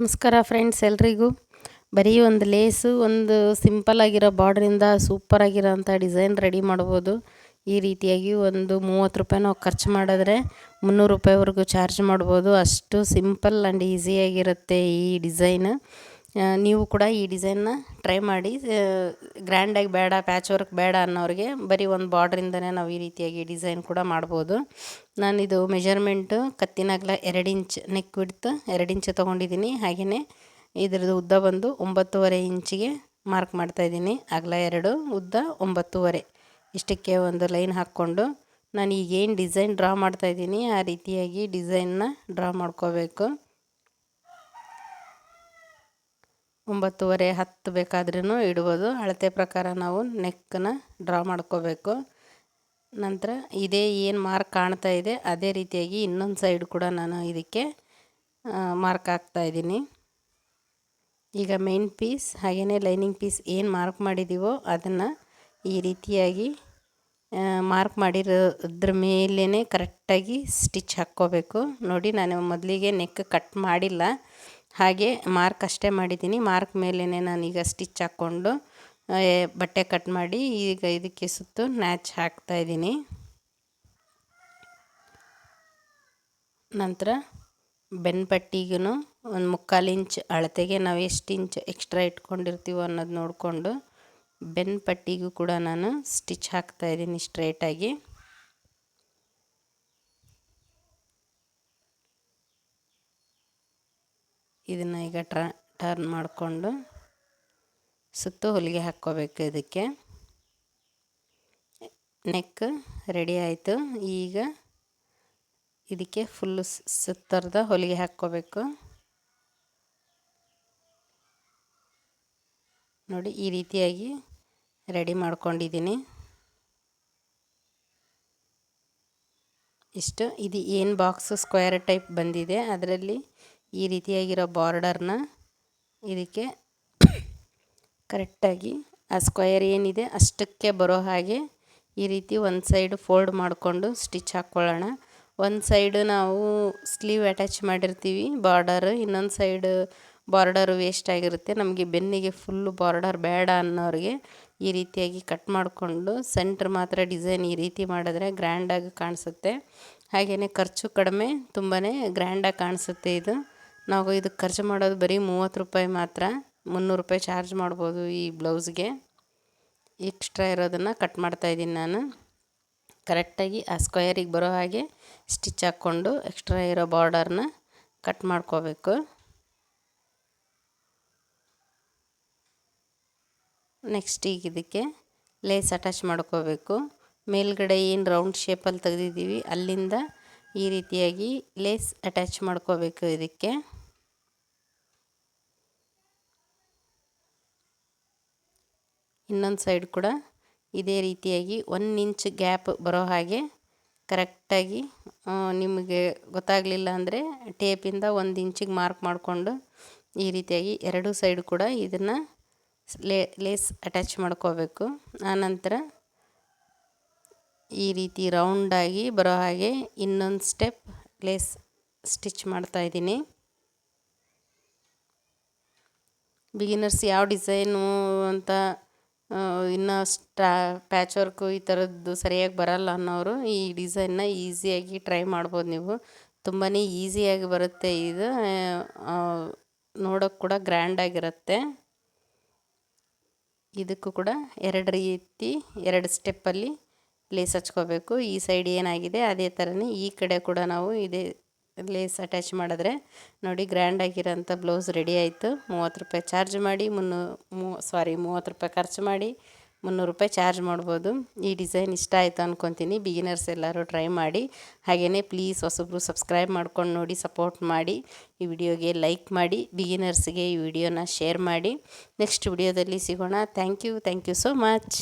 ನಮಸ್ಕಾರ ಫ್ರೆಂಡ್ಸ್ ಎಲ್ರಿಗೂ? ಬರೀ ಒಂದು ಲೇಸು ಒಂದು ಸಿಂಪಲ್ ಆಗಿರೋ ಬಾರ್ಡ್ರಿಂದ ಸೂಪರ್ ಆಗಿರೋಂಥ ಡಿಸೈನ್ ರೆಡಿ ಮಾಡ್ಬೋದು. ಈ ರೀತಿಯಾಗಿ ಒಂದು ಮೂವತ್ತು ರೂಪಾಯಿ ನಾವು ಖರ್ಚು ಮಾಡಿದ್ರೆ ಮುನ್ನೂರು ರೂಪಾಯಿವರೆಗೂ ಚಾರ್ಜ್ ಮಾಡ್ಬೋದು. ಅಷ್ಟು ಸಿಂಪಲ್ ಆ್ಯಂಡ್ ಈಸಿಯಾಗಿರುತ್ತೆ ಈ ಡಿಸೈನ್ ನೀವು ಕೂಡ ಈ ಡಿಸೈನ್ನ ಟ್ರೈ ಮಾಡಿ. ಗ್ರ್ಯಾಂಡಾಗಿ ಬೇಡ ಪ್ಯಾಚ್ ವರ್ಕ್ ಬೇಡ ಅನ್ನೋರಿಗೆ ಬರೀ ಒಂದು ಬಾರ್ಡ್ರಿಂದನೇ ನಾವು ಈ ರೀತಿಯಾಗಿ ಡಿಸೈನ್ ಕೂಡ ಮಾಡ್ಬೋದು. ನಾನಿದು ಮೆಜರ್ಮೆಂಟು ಕತ್ತಿನಾಗ್ಲ ಎರಡು ಇಂಚ್ ನೆಕ್ ಬಿಡ್ತು ಎರಡು ಇಂಚ್ ತೊಗೊಂಡಿದ್ದೀನಿ ಹಾಗೆಯೇ ಇದ್ರದ್ದು ಉದ್ದ ಬಂದು ಒಂಬತ್ತುವರೆ ಇಂಚಿಗೆ ಮಾರ್ಕ್ ಮಾಡ್ತಾಯಿದ್ದೀನಿ ಅಗಲ ಎರಡು, ಉದ್ದ ಒಂಬತ್ತುವರೆ. ಇಷ್ಟಕ್ಕೆ ಒಂದು ಲೈನ್ ಹಾಕ್ಕೊಂಡು ನಾನು ಈಗೇನು ಡಿಸೈನ್ ಡ್ರಾ ಮಾಡ್ತಾಯಿದ್ದೀನಿ ಆ ರೀತಿಯಾಗಿ ಡಿಸೈನ್ನ ಡ್ರಾ ಮಾಡ್ಕೋಬೇಕು. ಒಂಬತ್ತುವರೆ ಹತ್ತು ಬೇಕಾದ್ರೂ ಇಡ್ಬೋದು. ಅಳತೆ ಪ್ರಕಾರ ನಾವು ನೆಕ್ಕನ್ನ ಡ್ರಾ ಮಾಡ್ಕೋಬೇಕು. ನಂತರ ಇದೇ ಏನು ಮಾರ್ಕ್ ಕಾಣ್ತಾ ಇದೆ, ಅದೇ ರೀತಿಯಾಗಿ ಇನ್ನೊಂದು ಸೈಡ್ ಕೂಡ ನಾನು ಇದಕ್ಕೆ ಮಾರ್ಕ್ ಹಾಕ್ತಾಯಿದ್ದೀನಿ ಈಗ ಮೇನ್ ಪೀಸ್ ಹಾಗೆಯೇ ಲೈನಿಂಗ್ ಪೀಸ್ ಏನು ಮಾರ್ಕ್ ಮಾಡಿದ್ದೀವೋ ಅದನ್ನು ಈ ರೀತಿಯಾಗಿ ಮಾರ್ಕ್ ಮಾಡಿರೋದ್ರ ಮೇಲೇ ಕರೆಕ್ಟಾಗಿ ಸ್ಟಿಚ್ ಹಾಕ್ಕೋಬೇಕು. ನೋಡಿ, ನಾನು ಮೊದಲಿಗೆ ನೆಕ್ ಕಟ್ ಮಾಡಿಲ್ಲ. ಹಾಗೆ ಮಾರ್ಕ್ ಅಷ್ಟೇ ಮಾಡಿದ್ದೀನಿ. ಮಾರ್ಕ್ ಮೇಲೇ ನಾನೀಗ ಸ್ಟಿಚ್ ಹಾಕ್ಕೊಂಡು ಬಟ್ಟೆ ಕಟ್ ಮಾಡಿ ಈಗ ಇದಕ್ಕೆ ಸುತ್ತು ನ್ಯಾಚ್ ಹಾಕ್ತಾಯಿದ್ದೀನಿ ನಂತರ ಬೆನ್ ಪಟ್ಟಿಗೂ ಒಂದು ಮುಕ್ಕಾಲು ಇಂಚ್ ಅಳತೆಗೆ ನಾವು ಎಷ್ಟು ಇಂಚ್ ಎಕ್ಸ್ಟ್ರಾ ಇಟ್ಕೊಂಡಿರ್ತೀವೋ ಅನ್ನೋದು ನೋಡಿಕೊಂಡು ಬೆನ್ ಪಟ್ಟಿಗೂ ಕೂಡ ನಾನು ಸ್ಟಿಚ್ ಹಾಕ್ತಾಯಿದ್ದೀನಿ ಸ್ಟ್ರೇಟಾಗಿ. ಇದನ್ನು ಈಗ ಟ್ರ ಟರ್ನ್ ಮಾಡಿಕೊಂಡು ಸುತ್ತು ಹೊಲಿಗೆ ಹಾಕ್ಕೋಬೇಕು ಇದಕ್ಕೆ. ನೆಕ್ ರೆಡಿ ಆಯಿತು. ಈಗ ಇದಕ್ಕೆ ಫುಲ್ಲು ಸುತ್ತರ್ದ ಹೊಲಿಗೆ ಹಾಕ್ಕೋಬೇಕು. ನೋಡಿ, ಈ ರೀತಿಯಾಗಿ ರೆಡಿ ಮಾಡ್ಕೊಂಡಿದ್ದೀನಿ. ಇಷ್ಟು, ಇದು ಏನು ಬಾಕ್ಸ್ ಸ್ಕ್ವೇರ್ ಟೈಪ್ ಬಂದಿದೆ, ಅದರಲ್ಲಿ ಈ ರೀತಿಯಾಗಿರೋ ಬಾರ್ಡರ್ನ ಇದಕ್ಕೆ ಕರೆಕ್ಟಾಗಿ ಆ ಸ್ಕ್ವಯರ್ ಏನಿದೆ ಅಷ್ಟಕ್ಕೆ ಬರೋ ಹಾಗೆ ಈ ರೀತಿ ಒಂದು ಸೈಡ್ ಫೋಲ್ಡ್ ಮಾಡಿಕೊಂಡು ಸ್ಟಿಚ್ ಹಾಕ್ಕೊಳ್ಳೋಣ. ಒಂದು ಸೈಡು ನಾವು ಸ್ಲೀವ್ ಅಟ್ಯಾಚ್ ಮಾಡಿರ್ತೀವಿ ಬಾರ್ಡರ್, ಇನ್ನೊಂದು ಸೈಡ್ ಬಾರ್ಡರ್ ವೇಸ್ಟ್ ಆಗಿರುತ್ತೆ. ನಮಗೆ ಬೆನ್ನಿಗೆ ಫುಲ್ಲು ಬಾರ್ಡರ್ ಬೇಡ ಅನ್ನೋರಿಗೆ ಈ ರೀತಿಯಾಗಿ ಕಟ್ ಮಾಡಿಕೊಂಡು ಸೆಂಟ್ರ್ ಮಾತ್ರ ಡಿಸೈನ್ ಈ ರೀತಿ ಮಾಡಿದ್ರೆ ಗ್ರ್ಯಾಂಡಾಗಿ ಕಾಣಿಸುತ್ತೆ. ಹಾಗೆಯೇ ಖರ್ಚು ಕಡಿಮೆ ತುಂಬಾ ಗ್ರ್ಯಾಂಡಾಗಿ ಕಾಣಿಸುತ್ತೆ ಇದು. ನಾವು ಇದಕ್ಕೆ ಖರ್ಚು ಮಾಡೋದು ಬರೀ ಮೂವತ್ತು ರೂಪಾಯಿ ಮಾತ್ರ. ಮುನ್ನೂರು ರೂಪಾಯಿ ಚಾರ್ಜ್ ಮಾಡ್ಬೋದು ಈ ಬ್ಲೌಸ್ಗೆ. ಎಕ್ಸ್ಟ್ರಾ ಇರೋದನ್ನು ಕಟ್ ಮಾಡ್ತಾಯಿದ್ದೀನಿ ನಾನು. ಕರೆಕ್ಟಾಗಿ ಆ ಸ್ಕ್ವಯರಿಗೆ ಬರೋ ಹಾಗೆ ಸ್ಟಿಚ್ ಹಾಕ್ಕೊಂಡು ಎಕ್ಸ್ಟ್ರಾ ಇರೋ ಬಾರ್ಡರ್ನ ಕಟ್ ಮಾಡ್ಕೋಬೇಕು. ನೆಕ್ಸ್ಟ್ ಈಗ ಇದಕ್ಕೆ ಲೇಸ್ ಅಟ್ಯಾಚ್ ಮಾಡ್ಕೋಬೇಕು. ಮೇಲ್ಗಡೆ ಏನು ರೌಂಡ್ ಶೇಪಲ್ಲಿ ತೆಗೆದಿದ್ದೀವಿ ಅಲ್ಲಿಂದ ಈ ರೀತಿಯಾಗಿ ಲೇಸ್ ಅಟ್ಯಾಚ್ ಮಾಡ್ಕೋಬೇಕು ಇದಕ್ಕೆ. ಇನ್ನೊಂದು ಸೈಡ್ ಕೂಡ ಇದೇ ರೀತಿಯಾಗಿ ಒನ್ ಇಂಚ್ ಗ್ಯಾಪ್ ಬರೋ ಹಾಗೆ ಕರೆಕ್ಟಾಗಿ ನಿಮಗೆ ಗೊತ್ತಾಗಲಿಲ್ಲ ಅಂದರೆ ಟೇಪಿಂದ ಒಂದು ಇಂಚಿಗೆ ಮಾರ್ಕ್ ಮಾಡಿಕೊಂಡು ಈ ರೀತಿಯಾಗಿ ಎರಡು ಸೈಡ್ ಕೂಡ ಇದನ್ನು ಲೇ ಲೇಸ್ ಅಟ್ಯಾಚ್ ಮಾಡ್ಕೋಬೇಕು. ಆನಂತರ ಈ ರೀತಿ ರೌಂಡಾಗಿ ಬರೋ ಹಾಗೆ ಇನ್ನೊಂದು ಸ್ಟೆಪ್ ಲೇಸ್ ಸ್ಟಿಚ್ ಮಾಡ್ತಾಯಿದ್ದೀನಿ ಬಿಗಿನರ್ಸ್ ಯಾವ ಡಿಸೈನು ಅಂತ ಇನ್ನು ಸ್ಟಾ ಪ್ಯಾಚ್ ವರ್ಕು ಈ ಥರದ್ದು ಸರಿಯಾಗಿ ಬರಲ್ಲ ಅನ್ನೋರು ಈ ಡಿಸೈನ್ನ ಈಸಿಯಾಗಿ ಟ್ರೈ ಮಾಡ್ಬೋದು ನೀವು. ತುಂಬಾ ಈಸಿಯಾಗಿ ಬರುತ್ತೆ ಇದು. ನೋಡೋಕ್ಕೆ ಕೂಡ ಗ್ರ್ಯಾಂಡಾಗಿರುತ್ತೆ ಇದಕ್ಕೂ ಕೂಡ ಎರಡು ರೀತಿ, ಎರಡು ಸ್ಟೆಪ್ಪಲ್ಲಿ ಲೇಸ್ ಹಚ್ಕೋಬೇಕು. ಈ ಸೈಡ್ ಏನಾಗಿದೆ, ಅದೇ ಥರನೇ ಈ ಕಡೆ ಕೂಡ ನಾವು ಇದೇ ಲೇಸ್ ಅಟ್ಯಾಚ್ ಮಾಡಿದ್ರೆ ನೋಡಿ ಗ್ರ್ಯಾಂಡಾಗಿರೋಂಥ ಬ್ಲೌಸ್ ರೆಡಿ ಆಯಿತು. ಮೂವತ್ತು ರೂಪಾಯಿ ಚಾರ್ಜ್ ಮಾಡಿ, ಮುನ್ನೂ, ಮೂ ಸಾರಿ ಮೂವತ್ತು ರೂಪಾಯಿ ಖರ್ಚು ಮಾಡಿ ಮುನ್ನೂರು ರೂಪಾಯಿ ಚಾರ್ಜ್ ಮಾಡ್ಬೋದು. ಈ ಡಿಸೈನ್ ಇಷ್ಟ ಆಯಿತು ಅಂದ್ಕೊತೀನಿ ಬಿಗಿನರ್ಸ್ ಎಲ್ಲರೂ ಟ್ರೈ ಮಾಡಿ. ಹಾಗೆಯೇ ಪ್ಲೀಸ್ ಹೊಸಬ್ರು ಸಬ್ಸ್ಕ್ರೈಬ್ ಮಾಡ್ಕೊಂಡು ನೋಡಿ ಸಪೋರ್ಟ್ ಮಾಡಿ. ಈ ವಿಡಿಯೋಗೆ ಲೈಕ್ ಮಾಡಿ. ಬಿಗಿನರ್ಸ್ಗೆ ಈ ವಿಡಿಯೋನ ಶೇರ್ ಮಾಡಿ. ನೆಕ್ಸ್ಟ್ ವಿಡಿಯೋದಲ್ಲಿ ಸಿಗೋಣ. Thank you thank you so much